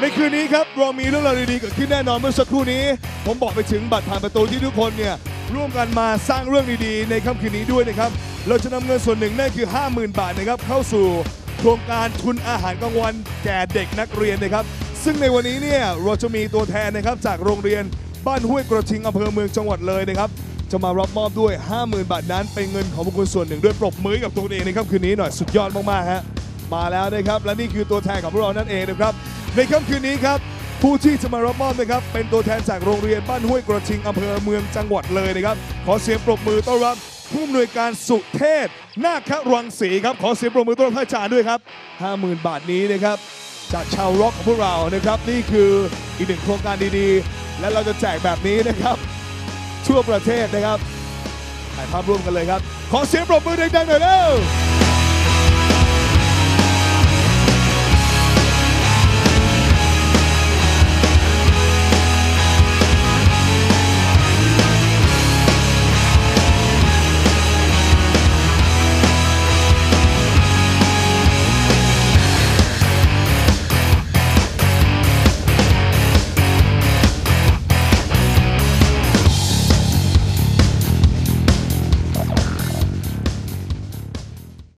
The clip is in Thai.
ในคืนนี้ครับเรามีเรื่องราวดีๆเกิดขึ้นแน่นอนเมื่อสักครู่นี้ ผมบอกไปถึงบัตรผ่านประตูที่ทุกคนเนี่ยร่วมกันมาสร้างเรื่องดีๆ ในค่ำคืนนี้ด้วยนะครับ เราจะนำเงินส่วนหนึ่งนั่นคือ 50,000 บาทนะครับเข้าสู่โครงการทุนอาหารกลางวันแก่เด็กนักเรียนนะครับ ซึ่งในวันนี้เนี่ยเราจะมีตัวแทนนะครับจากโรงเรียนบ้านห้วยกระทิงอำเภอเมืองจังหวัดเลยนะครับ จะมารับมอบด้วย 50,000 บาทนั้นเป็นเงินของบุคคลส่วนหนึ่งด้วยปรบมือกับตัวเองในค่ำคืนนี้หน่อยสุดยอดมากๆฮะมาแล้วนะครับและนี่คือตัวแทนของพวกเรานั่นเองนะครับ ในค่ำคืนนี้ครับ ผู้ที่จะมารับมอบนะครับ เป็นตัวแทนจากโรงเรียนบ้านห้วยกระทิงอำเภอเมืองจังหวัดเลยนะครับ ขอเสียงปรบมือต้อนรับผู้อำนวยการสุเทพนาครังสีครับ ขอเสียงปรบมือต้อนรับท่านอาจารย์ด้วยครับ 50,000 บาทนี้นะครับ จากชาวร็อกของพวกเรานะครับ นี่คืออีกหนึ่งโครงการดีๆ และเราจะแจกแบบนี้นะครับ ทั่วประเทศนะครับถ่ายภาพร่วมกันเลยครับ ขอเสียงปรบมือดังๆหน่อยเร็ว